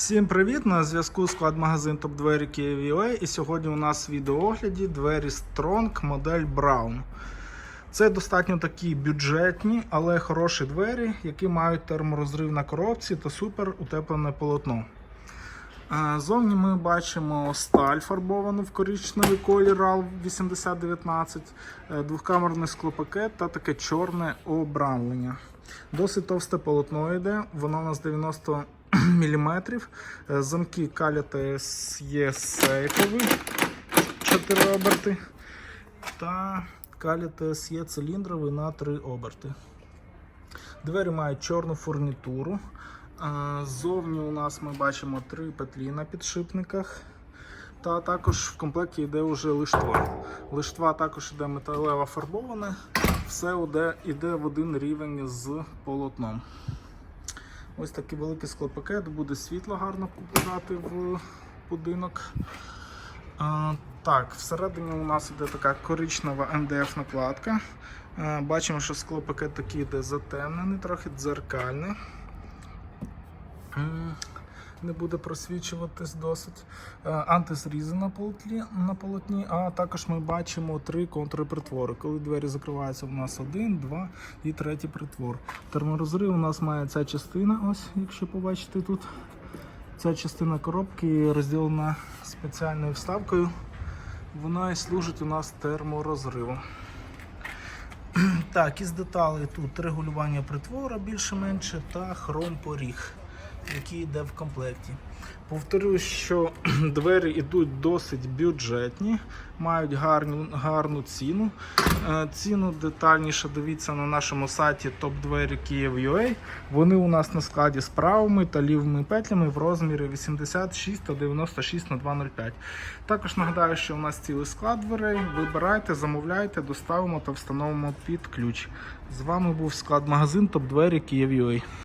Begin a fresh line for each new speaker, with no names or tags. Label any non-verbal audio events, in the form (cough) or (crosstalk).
Всім привіт! На зв'язку склад магазин Топ Двері Київ.UA і сьогодні у нас в відеоогляді двері Strong модель Brown. Це достатньо такі бюджетні, але хороші двері, які мають терморозрив на коробці та супер утеплене полотно. Е, Зовні ми бачимо сталь фарбовану в коричневий колір RAL 8019, е, двохкамерний склопакет та таке чорне обрамлення. Досить товсте полотно йде, воно у нас 90 (clears throat) мм. Замки Калітес є сейфові 4 оберти. Та Калітес є циліндровий на 3 оберти. Двері мають чорну фурнітуру. А, Ззовні у нас ми бачимо три петлі на підшипниках. Та також в комплекті йде вже лиштва. Лиштва також йде металево фарбоване. Все йде в один рівень з полотном. Ось такий великий склопакет, буде світло гарно попадати в будинок. А, так, всередині у нас іде така коричнева МДФ накладка. А, бачимо, що склопакет такий йде затемнений, трохи дзеркальний. Не буде просвічуватись досить. Е, Антизрізи на полотні, на полотні, а також ми бачимо три контрпритвори. Коли двері закриваються, у нас один, два і третій притвор. Терморозрив у нас має ця частина, ось, якщо побачите тут. Ця частина коробки розділена спеціальною вставкою. Вона і служить у нас терморозривом. Так, із деталей тут регулювання притвора більше-менше та хром-поріг, який йде в комплекті. Повторюсь, що (clears throat) двері йдуть досить бюджетні, мають гарну, гарну ціну. Е, Ціну детальніше дивіться на нашому сайті топ-двері Київ.UA. Вони у нас на складі з правими та лівими петлями в розмірі 86 та 96 на 205. Також нагадаю, що у нас цілий склад дверей. Вибирайте, замовляйте, доставимо та встановимо під ключ. З вами був склад магазин топ-двері Київ.UA.